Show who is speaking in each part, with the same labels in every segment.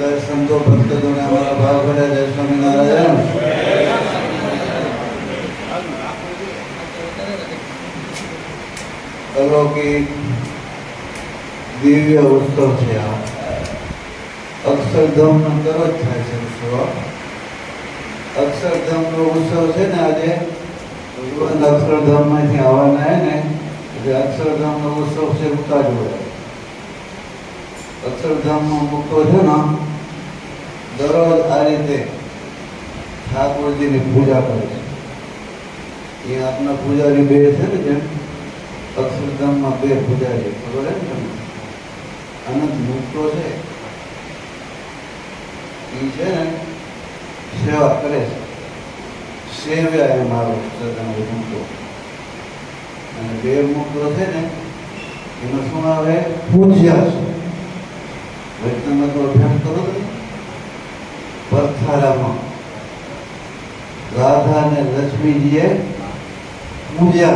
Speaker 1: બધા સંતો ભક્તોને અમારા ભાવ ભર્યા જય સ્વામિનારાયણ અલૌકિક દિવ્ય ઉત્સવ છે આ અક્ષરધામનો તરત થાય છે ઉત્સવ અક્ષરધામનો ઉત્સવ છે ને આજે, ભગવાન અક્ષરધામમાંથી આવવાના હે ને, એટલે અક્ષરધામનો ઉત્સવ છે ઉતાર્યો અક્ષરધામમાં મૂકતો છે ને દરરોજ આ રીતે ઠાકોરજીની પૂજા કરે છે. એ આપના પૂજારી બે છે ને જેમ? અક્ષરધામમાં બે પૂજારી, ખબર છે ને અનંત મુક્તો છે. એ છે ને સેવા કરે છે. સેવ્યા એ મારો અક્ષરધામ મુક્તો અને બે મુક્તો છે ને, એમાં શું આવે? પૂજ્યા છે. વૈષ્ણવ અભ્યાસ કરો ને? પરથારામાં રાધા અને લક્ષ્મીજીએ પૂજ્યા.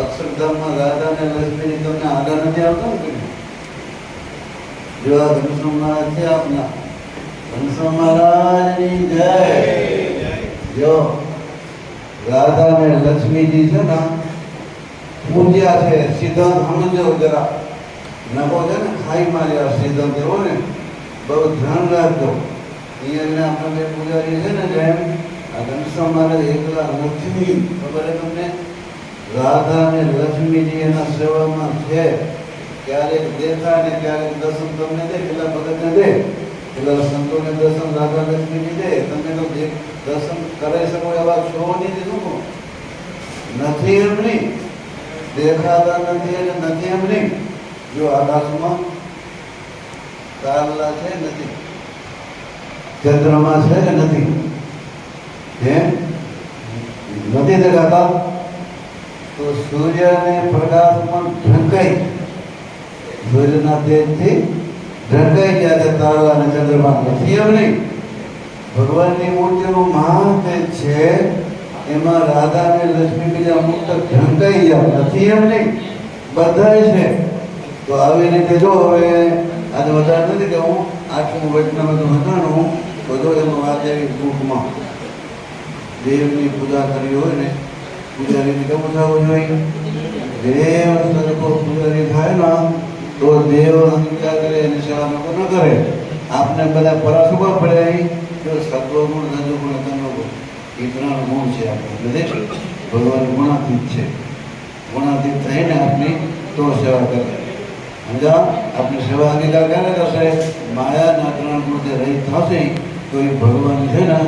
Speaker 1: અક્ષરધામમાં રાધા અને લક્ષ્મીજી તમને આગળ નથી આવતો ને કોઈ? જો ઘનશ્યામ મહારાજ છે આપના. ઘનશ્યામ મહારાજની જય. જો રાધા અને લક્ષ્મીજી છે ને, પૂજ્યા છે, સિદ્ધાંત સમજો જરા. નવો છે ને, ખાઈ માર્યા સિદ્ધાંત એવો ને, બહુ ધ્યાન રાખજો. અહીંયા આપણે બે પૂજારી છે ને જેમ ઘનશ્યામ મહારાજ એકલા નથી. ખબર તમને? રાધા અને લક્ષ્મીજી એના સેવામાં છે. ક્યારેક ને ક્યારેક દર્શન તમને દે, પેલા ભગતને દે. પેલા સંતોને દર્શન, રાધા લક્ષ્મીજી દે. તમે તો દર્શન કરી શકો એવા છો નહીં શું? નથી એમ નહીં. દેખાતા નથી એટલે નથી એમ નહીં. જો આકાશમાં તારલા છે, નથી. ચંદ્રમા છે કે નથી? હે? નથી દેખાતા? તો સૂર્યને પ્રકાશમાં ઢંકાઈ સૂર્યના તેજથી ઢંકાઈ ગયા છે તારા અને ચંદ્રમા. નથી એમ નહીં? ભગવાનની મૂર્તિનું મહાન તેજ છે, એમાં રાધા અને લક્ષ્મી બીજા અમુક તક ઢંકાઈ ગયા. નથી એમ નહીં? બધાય છે. તો આવી રીતે જો હવે, આજે વધારે નથી કે હું આઠમું વૈષ્ણવ તો હજાણું બધો એમ વાત આવી બુકમાં દેવની પૂજા કરી હોય ને, પૂજારીને કેવું થવું જોઈએ? દેવ સરખો પૂજારી થાય ને, તો દેવ અંગીકાર કરે એની સેવા ન કરે. આપને બધા પરાશુભા પડે જો સત્વગુણ રજોગુણ તમોગુણ એ ત્રણ ગુણ છે આપણે. બધે ભગવાન ગુણાતીત છે. ગુણાતીત થઈને આપની તો સેવા કરે. સમજા આપની સેવા અંગીકાર ક્યારે કરશે? માયાના ત્રણ ગુણ જે રહી થશે તો એ ભગવાન છે ને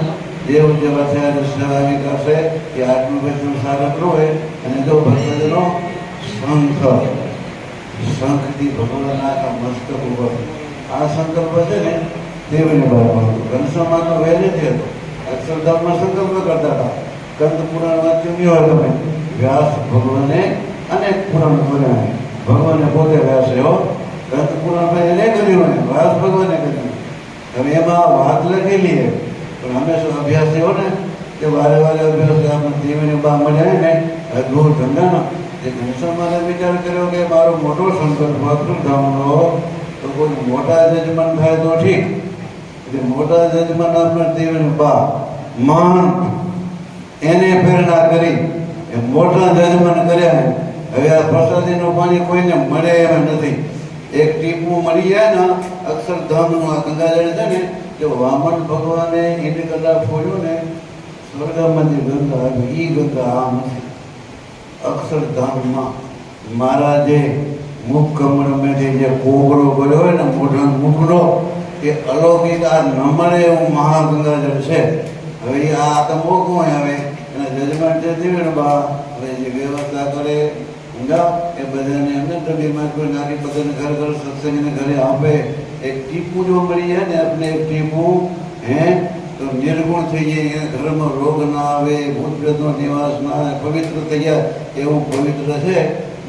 Speaker 1: દેવ જેવા છે અને સેવા અંગીકાર છે એ આત્મવૈષ્ણવ સારક હોય અને જો ભક્તજનો શંખ શંખથી ભગવાનના આખા મસ્તક ઉપર આ સંકલ્પ છે ને દેવની બાબત ઘનશ્યામમાં તો વહેલેથી હતો અક્ષરધામમાં સંકલ્પ કરતા હતા કંદ પુરાણ વાંચ્યું નહીં હોય તમે વ્યાસ ભગવાને અનેક પુરાણ બોલ્યા ભગવાને પોતે વ્યાસે હો કંદ પુરાણ ભાઈ એને કર્યું ને વ્યાસ ભગવાને કર્યું હવે એમાં વાત લખેલી છે. પણ અમે શું અભ્યાસ હો ને કે વારે વારે અભ્યાસ આપણે દેવીને બા મળ્યા ને અદભુત ધંધાનો. એ ઘનશ્યામાને વિચાર કર્યો કે મારો મોટો સંકલ્પ અક્ષરધામનો તો કોઈ મોટા જજમાન થાય તો ઠીક. એટલે મોટા જજમાન આપણે દેવીને બા મહાન એને પ્રેરણા કરી, એ મોટા જજમાન કર્યા ને, હવે આ પ્રસાદીનું પાણી કોઈને મળે એમ નથી. એક ટીપું મળી જાય ને અક્ષરધામનું આ ગંગાજળ છે ને, કે વામન ભગવાને એને કદાચ ફોડ્યું ને, સ્વર્ગમાંથી ગંગા આવી એ ગંગા આ નથી અક્ષરધામમાં મહારાજે મુખ કમળમેથી જે કોગળો કર્યો હોય ને મોઢો મુખડો એ અલૌકિક આ ન મળે એવું મહાગંગાજળ છે. હવે આ તો મોઘું આવે એના જજમાન છે દેવીને બા. હવે જે વ્યવસ્થા કરે સમજાવ એ બધાને એમને ડબ્બીમાં કોઈ નાની બધાને ઘર ઘર સત્સંગને ઘરે આપે. એક ટીપું જો મળી જાય ને આપણે એક ટીપું, હે? તો નિર્ગુણ થઈ જાય એના ઘરમાં રોગ ના આવે ભૂત પ્રેતનો નિવાસ ના આવે, પવિત્ર થઈ જાય, એવું પવિત્ર છે.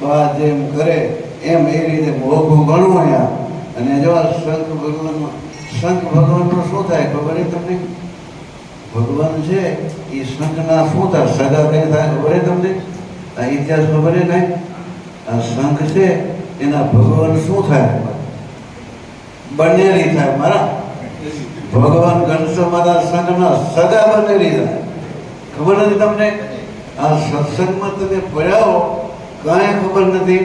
Speaker 1: બા જેમ કરે, એમ એ રીતે મોઘું ગણું અહીંયા. અને જો શંખ ભગવાનમાં શંખ ભગવાનનું શું થાય ખબર તમને? ભગવાન છે, એ શંખના શું થાય? સગા કઈ થાય ખબર તમને? આ ખબર છે કઈ? આ શંખ છે, એના ભગવાન શું થાય? બનેરી થાય મારા ભગવાન ગણેશ મારા સંઘના સગા બનેરી થાય. ખબર નથી તમને? આ સત્સંગમાં તમે પડ્યા કાંઈ ખબર નથી.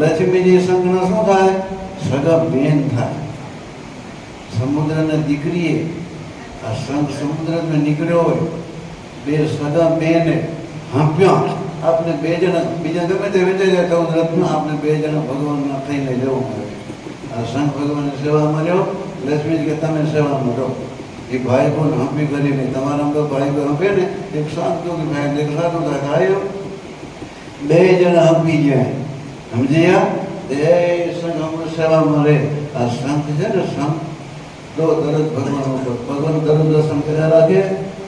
Speaker 1: લક્ષ્મીજી સંઘના શું થાય? સગા બેન થાય. સમુદ્રના દીકરીએ આ સંઘ સમુદ્રમાં નીકળ્યો હોય, બે સગા બેને હાંપ્યા. આપણે બે જણા, બીજા ગમે તે વેચાઈ ચૌદ રત્ન આપણે બે જણા ભગવાનના થઈને જવું પડે. આ શંખ ભગવાનની સેવામાં રહ્યો લક્ષ્મીજી કે તમે સેવામાં રહો. એ ભાઈ પણ હંપી કરીને, તમારા તો ભાઈ પણ હંપે ને, એક શાંત કે ભાઈ, એક સારું આવ્યો બે જણા હંપી જાય. સમજી ગયા એ શંખ હમણાં સેવામાં રહે. આ શંખ છે ને શંખ તો દરદ ભગવાન ઉપર, ભગવાન દરરોજ દર્શન કર્યા રાખે,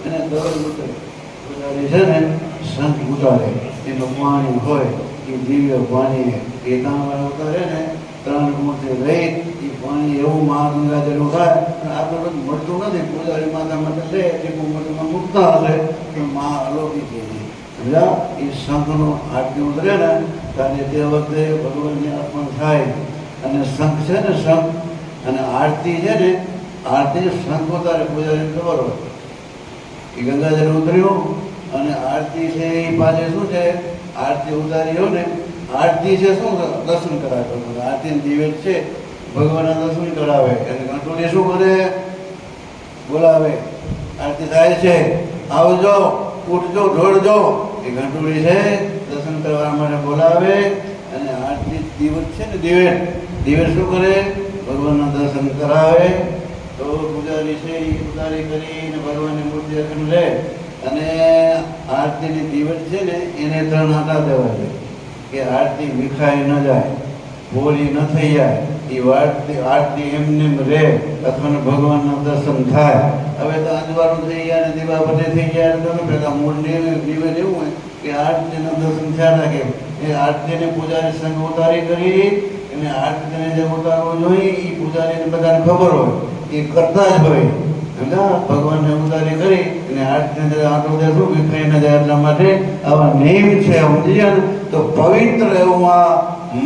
Speaker 1: અને દરરોજ ઉતરે છે ને સંત ઉતારે એનું પાણી હોય, એ દિવ્ય પાણી તાંબા ઉતારે ને, ત્રણ ગુણથી રહી, એ પાણી એવું મહાગંગા જેવું થાય, અને આપણે બધું મળતું નથી. પૂજારી માતા માટે લે એ મૂર્તિમાં મૂકતા હશે તો મા અલૌકિક થઈ જાય. સમજ્યા? એ સંતનો આરતી ઉતરે ને ત્યારે તે વખતે ભગવાનને અર્પણ થાય. અને સંત છે ને સંત અને આરતી છે ને, આરતી સંત ઉતારે પૂજારી ખબર હોય. એ ગંગાજળ ઉતર્યો અને આરતી છે એ પાસે શું છે? આરતી ઉતારી ઉતાર્યો ને, આરતી છે શું દર્શન કરાવે આરતી દિવેટ છે, ભગવાનના દર્શન કરાવે. અને કંટ્રોલે શું કરે? બોલાવે. આરતી થાય છે. આવજો ઉઠજો ઢોળજો એ ઘંટોળી છે, દર્શન કરવા માટે બોલાવે. અને આરતી દિવસ છે ને દિવેટ દિવેટ શું કરે? ભગવાનના દર્શન કરાવે. તો પૂજારી છે એ ઉતારી કરીને ભગવાનની મૂર્તિ અર્પણ લે અને આરતીની દિવસ છે ને, એને ત્રણ આટા દેવા છે. કે આરતી વિખાઈ ન જાય બોલી ન થઈ જાય એ વારતી, આરતી એમને એમ રહે અથવા ભગવાનના દર્શન થાય. હવે તો અંજવાળું થઈ ગયા ને દીવા બધે થઈ ગયા તો પેલા મૂળને દિવસ એવું હોય કે આરતીના દર્શન થયા રાખે. એ આરતીને પૂજારી સંઘ ઉતારી કરી અને આરતીને જે ઉતારવો જોઈએ એ પૂજારીને બધાને ખબર હોય. એ કરતા જ હોય. ભગવાનને ઉદારી કરી અને આરતીને આટલું દેશું વિખાઈ ન જાય એટલા માટે આવા નિયમ છે સમજી ગયા તો પવિત્ર એવું આ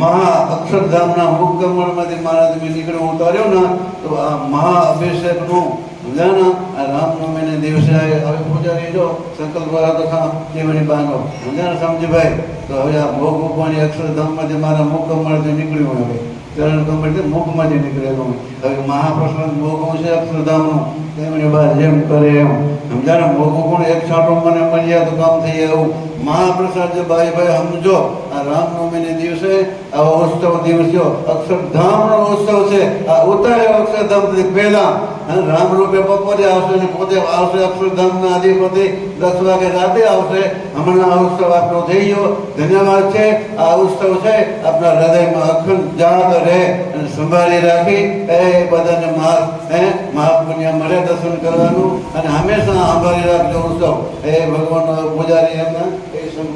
Speaker 1: મહા અક્ષરધામના મુખકમળમાંથી મહારાજ મેં નીકળ્યો ઉતાર્યો ને, તો આ મહા અભિષેકનું સમજ્યા ને આ રામનવમીને દિવસે હવે પૂજારી જો, સંકલ્પ દ્વારા તો ખા કેવડી બાનો સમજ્યા ને સમજીભાઈ તો હવે આ ભોગ મૂકવાની અક્ષરધામમાંથી મારા મુખકમળથી નીકળ્યું હવે. ચરણ કમળથી મુખમાંથી નીકળેલું હવે મહાપ્રસાદ ભોગવું છે, અક્ષરધામનું. તેમની બાદ જેમ કરે એમ. સમજાને ભોગવું પણ એક છાંટો મને મળી જાય તો કામ થઈ એવું મહાપ્રસાદ જે ભાઈ ભાઈ સમજો, આ રામનવમીને દિવસે આવો ઉત્સવ દિવસ અક્ષરધામનો ઉત્સવ છે. આ ઉતારે અક્ષરધામથી પહેલા. રામ રૂપે બપોરે આવશે અને પોતે આવશે અક્ષરધામના અધિપતિ. દસ વાગે રાતે આવશે. હમણાં આ ઉત્સવ આપણો થઈ ગયો. ધન્યવાદ છે. આ ઉત્સવ છે. આપણા હૃદયમાં અખંડ જાત રહે અને સંભાળી રાખી. એ બધાને મહા હે, મહાપુણ્ય મળે દર્શન કરવાનું. અને હંમેશા સંભાળી રાખજો ઉત્સવ. એ ભગવાનનો પૂજારી એમના.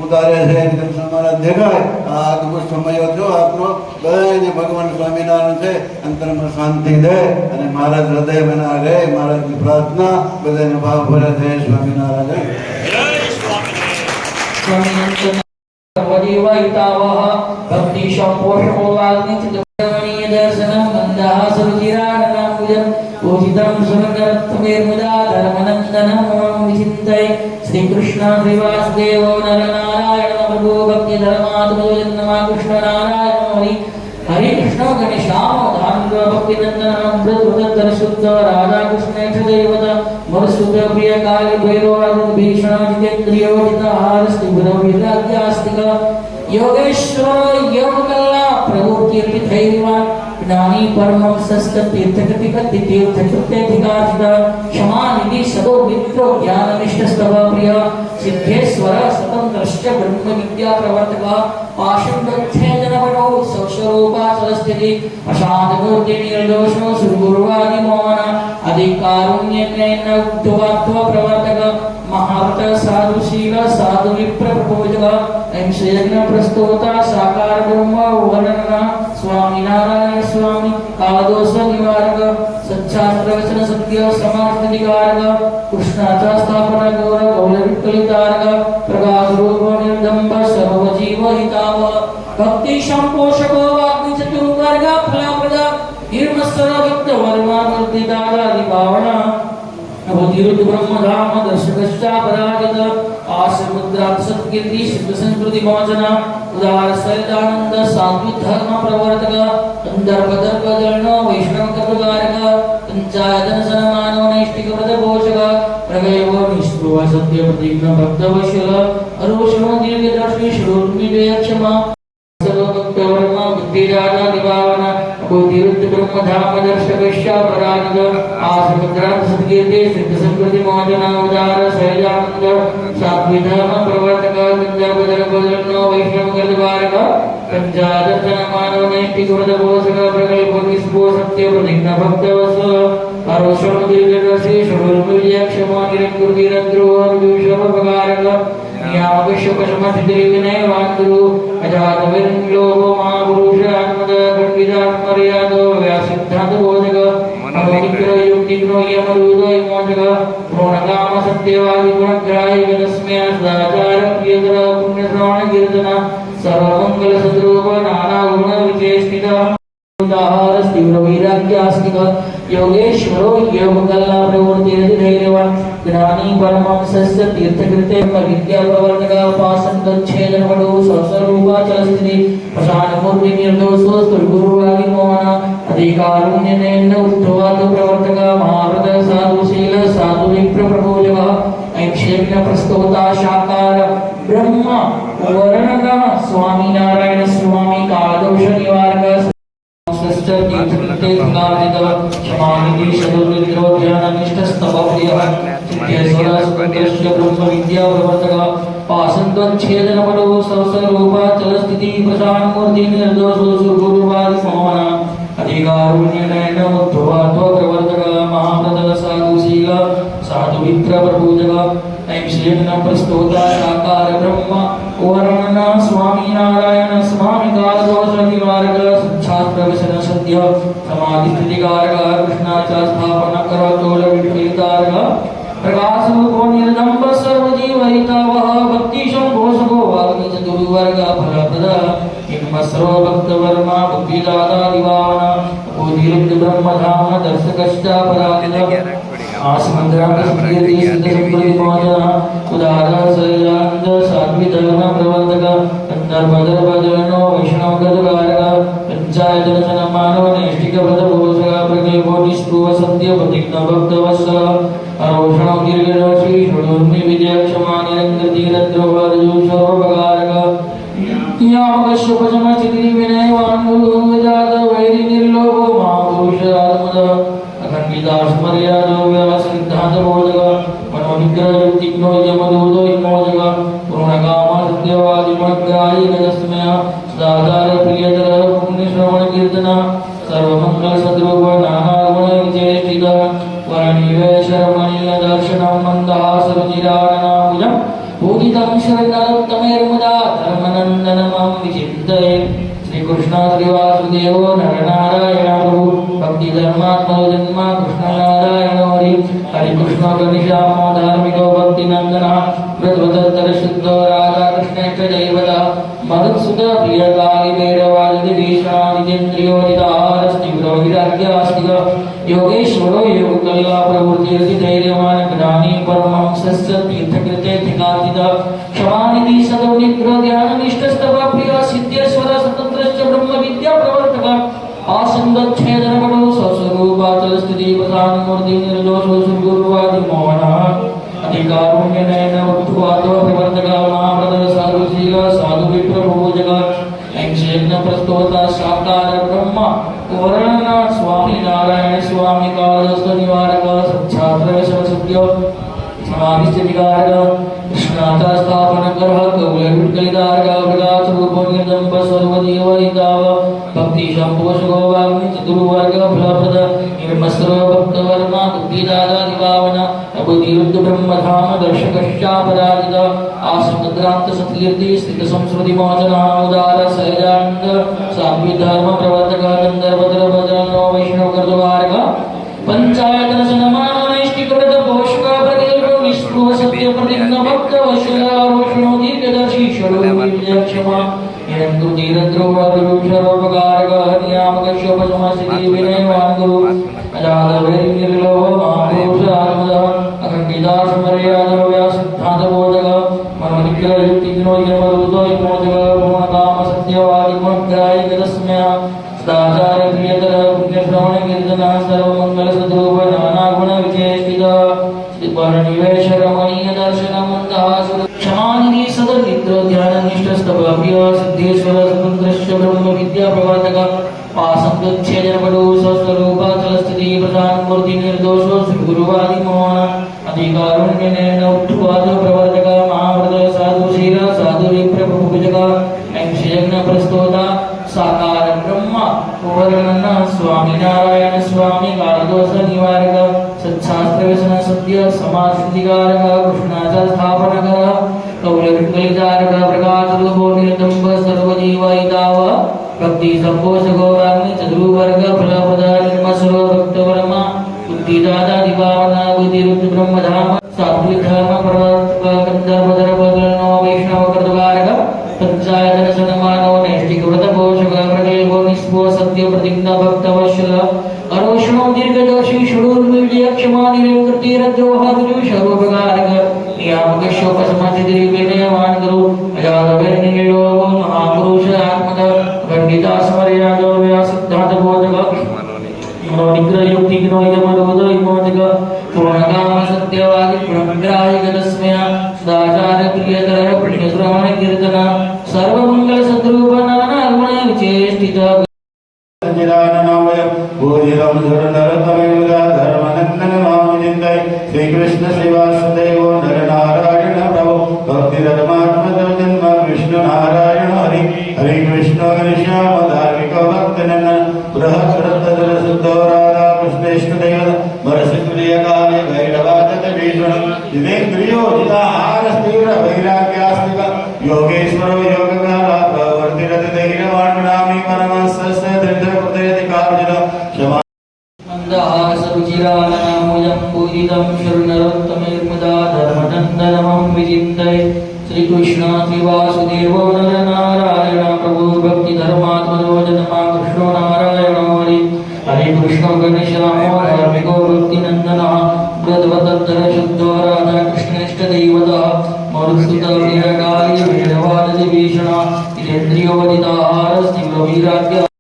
Speaker 1: ઉતારે છે, એકદમ તમારા દેખાય. આ અદભુત સમયો જો આપનો બધાને ભગવાન સ્વામિનારાયણ છે અંતરમાં શાંતિ દે, અને મહારાજ હૃદય બના રહે મહારાજની પ્રાર્થના બધાને ભાવ ભરે છે, સ્વામિનારાયણ.
Speaker 2: ભક્તિ વાલ્મીચિતમણીય દર્શનમ મંદાસરુચિરાણનાંબુજમ પૂજિતમ સુરગરત્મેર્મુદા పూజితం సురగరత్వేర్ముదాధరమనందనమం విచింతై శ్రీకృష్ణ శ్రీవాసుదేవో నరనారాయణ ప్రభు భక్తి ధర్మాత్మజన్ కృష్ణ నారాయణ హరి హరి కృష్ణ గణేశామ ధాన్వ భక్తి నందనమృతృతర్శుద్ధ రాధాకృష్ణేష దేవత మరుసుత ప్రియ కాళి భైరవాది భీషణ జితేంద్రియోజిత హారస్తి గురవిత યોગેશ્વર યોગકલ્લા પ્રભુ કીર્તિ થૈવાન જ્ઞાની પરમ સસ્ત તીર્થ કતિ કતિ તીર્થ કૃત્યધિકાર્ષિત ક્ષમા નિધિ સદો મિત્રો જ્ઞાન નિષ્ઠ સ્તવ પ્રિય સિદ્ધેશ્વર સ્વતંત્રશ્ચ બ્રહ્મ વિદ્યા પ્રવર્તક પાશુંડચ્છેદન વટો સૌસ્વરૂપાચલ સ્થિતિ અશાંત મૂર્તિ નિર્દોષો સુરગુરુવાદિ મોહન અધિકારુણ્ય જ્ઞાન ઉદ્ધવાત્વ પ્રવર્તક ಮಾವುತ ಸಾಧುಶೀಲ ಸಾಧು ವಿಪ್ರ ಪ್ರಭೋಜನ ಯಜ್ಞ ಪ್ರಸ್ತೋತ ಸಾಕಾರ ಬ್ರಹ್ಮ ವರ್ಣನ ಸ್ವಾಮಿ ನಾರಾಯಣ ಸ್ವಾಮಿ ಕಾಲದೋಷ ನಿವಾರಕ ಸಚ್ಚಾಸ್ತ್ರ ವಚನ ಸತ್ಯ ಸಮಾರ್ಥ ನಿಕಾರಕ ಕೃಷ್ಣಾಚ ಸ್ಥಾಪನ ಗೌರ ಗೌರ ವಿಕಲಿತಾರಕ ಪ್ರಕಾಶ ರೂಪ ನಿರ್ದಂಬ ಸರ್ವ ಜೀವ ಹಿತಾವ ಭಕ್ತಿ ಸಂಪೋಷಕೋ ವಾಗ್ನಿ ಚತುರ್ವರ್ಗ ಫಲಪ್ರದ ನಿರ್ಮತ್ಸರ ಭಕ್ತ ವರ್ಮ ವರ್ಧಿತಾದ ಭಾವನ दादा दिवावना अवधीरुद्ध ब्रह्म धाम दर्शकश्चा पराजित आश्रमुद्रात सत्कीर्ति सिद्ध संस्कृति मोचना उदार सरितानंद सात्विक धर्म प्रवर्तक अंदर्भ दर्भ जन वैष्णव कपकारक पंचायतन सनमानो नैष्टिक व्रत पोषक प्रगयो निष्ठुव सत्य प्रतिज्ञ भक्त वशल अरोषणो दीर्घ दर्शी श्रोर्मि क्षमा सर्वभक्तवर्मा बुद्धिराजा दिवावना बुद्धिरुद्ध ब्रह्मधाम दर्शकश्या परानद आसमुद्रांत सद्गीते सिद्ध संकृति मोचना उदार सहजानंद జ్ఞానజ్ఞాపకశుభసిద్ధివినయవాగ్గురు అజాతవిర్లోభో మా పురుషాత్మక గణ్విజాత్మర్యాదో వ్యాసిద్ధాంతబోధక మనోనిగ్రహయోగ్నిగ్రహ్యమరుదయమోచక పూర్ణకామ సత్యవాది గుణగ్రాహి వినస్మయ సదాచారం ప్రియకర పుణ్యశ్రవణ కీర్తన ప్రవృత్తి జ్ఞాని పరమాంసస్య తీర్థకృతే విద్యాప్రవర్తగా ఉపాసం తచ్చేదనవడు స్వస్వరూపాచల స్థితి ప్రశాంతమూర్తి నిర్దోషో స్థుల్గురురాగి మోహన అధికారుణ్యనేన ఉత్తవాదు ప్రవర్తక మహాభృత సాధుశీల సాధు విప్ర ప్రభోజవ ఐక్షేమిన ప్రస్తోత శాకార బ్రహ్మ వరణక స్వామినారాయణ స్వామి కాలదోష నివారక తీర్థకృతే ప్రియ स्वस्वरूपाचल स्थिति प्रशान मूर्ति निर्दोषो स्तुर्गुरुवादि मोहन अधिकारुण्यनेन उत्थवाद प्रवर्तक महाव्रत साधु शील साधु विप्र प्रबोधक ऐक्षेम्य प्रस्तोता शाकार ब्रह्म वर्णक स्वामी नारायण स्वामी कालदोष निवारक प्रस्तोता साकार ब्रह्म वर्णन स्वामी नारायण स्वामी कालदोष निवारक शास्त्र विषय सत्य समाधि स्थिति कारक कृष्णाचा स्थापन करतोल विठलितारक प्रकाश रूपो निर्दम्ब सर्वजीव हितावह भक्ति शंभो सगो वाग्नि चतुर्वर्ग फलप्रद हिम सर्व भक्त वर्मा बुद्धि दाता दिवाना बोधिरुद्ध ब्रह्म धाम दर्शकश्च पराकिल आसमंद्रांग स्मृति सिद्ध संप्रति मोचना उदार सैलानंद हरिकृष्ण घनिश्यामो धार्मिको भक्तिनन्दनः प्रद्वदत्तर शुद्धो राधाकृष्णेष्ठ दैवता मरुत्सुत प्रियकालि भैरवादिति भीषणादितेन्द्रियोदितारस्तिग्रो विराग्यास्तिक योगेश्वरो योगकल्ला प्रवृत्तिरति धैर्यवान् ज्ञानी परमहंसस्य तीर्थकृते धिकातित क्षमानिधि सदो निग्रह ध्यान निष्ठस्तव प्रिय सिद्धेश्वर स्वतन्त्रश्च ब्रह्म विद्या प्रवर्तक सर्वाधिमानः अधिकारुण्यनेन उत्वात्व प्रवर्तकानामृत साधुशील साधुविप्रभोजक ऐंशेग्नप्रस्तोता शातार ब्रह्म कुवर्ण स्वामी नारायण स्वामी कालस्वनिवारक सच्छात्र शवसत्य समाधिस्थितिकारक कृष्णाता स्थापन करह कौलविट्कलिदारक प्रकाश रूपं निर्दम्ब सर्वदेवहिताव भक्ति शम्भुवशुभो वाग्नि चतुर्वर्ग फलप्रद, निर्मस्रो भक्तवर्ग अबुद्धिरुद्ध ब्रह्मधाम दर्शकश्चापराजित आसमुद्रांत सत्कीर्ति स्थित संस्कृति मोचना उदार सहजानंद सात्विक धर्म प्रवर्तक गंधर्वद्र भद्रनो वैष्णव कर्तवारक पंचायत सनमानो नैष्टिक व्रत पोषक प्रकल्प निष्ठुव सत्य प्रतिज्ञ भक्त वशल रोषणो दीर्घदर्शी षडो क्षमा निरंकुर धीरद्रोह
Speaker 3: দিয়া ভগবান નિરંકૃતિ રજો હજુ સર્વપ્રકારક નિયામકશ્ય ઉપસમાચિત રૂપેણ વાન કરો અજારવે નિરો મહાપુરુષ આત્મક પંડિતા સ્મર્યા వివేంద్రియోజిత કેન્દ્રીય વનિતા આહાર શ્રી રવિ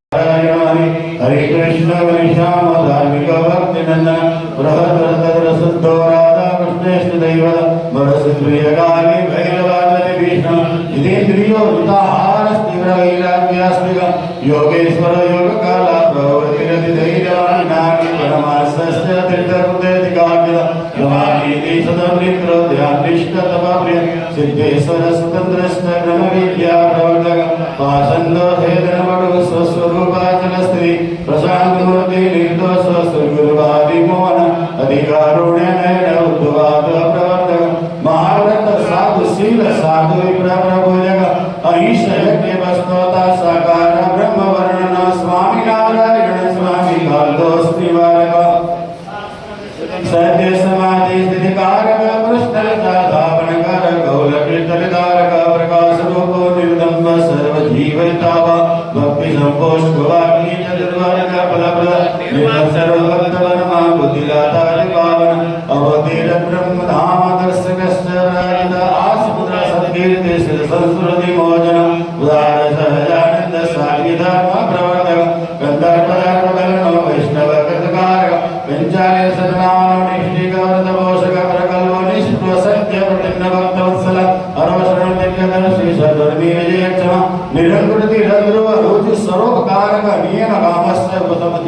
Speaker 3: സംസ്കൃതിമോചനം ഉദാര സഹജാനന്ദ സാഹിധർമ്മ പ്രവർത്തകം ഗന്ധർവധർമ്മകരണോ വൈഷ്ണവ കൃതകാരകം വെഞ്ചാലയ സദനാമ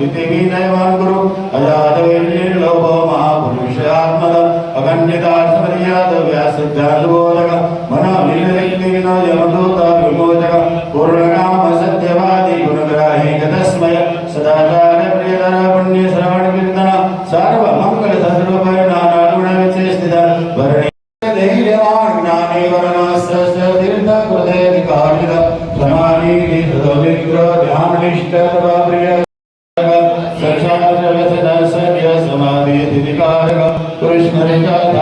Speaker 3: స్థితిహి నయమాన్ గురు అజాతవేణీర్లోభ మహాపురుషాత్మద అగణ్యతార్థమర్యాద వ్యాస జ్ఞానబోధక మన లీలయజ్ఞ యమదూత విమోచక పూర్ణకామ సత్యవాది గుణగ్రాహి గతస్మయ సదాచార ప్రియతర పుణ్య శ్రవణ కీర్తన సర్వ మంగళ సర్వపరిణామ గుణ విశేషిత వరణి ధైర్యవాన్ జ్ఞానే వరణాస్త తీర్థ కృతే వికారిత సమాని ధ్యాన నిష్ఠ Venga,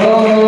Speaker 3: Oh.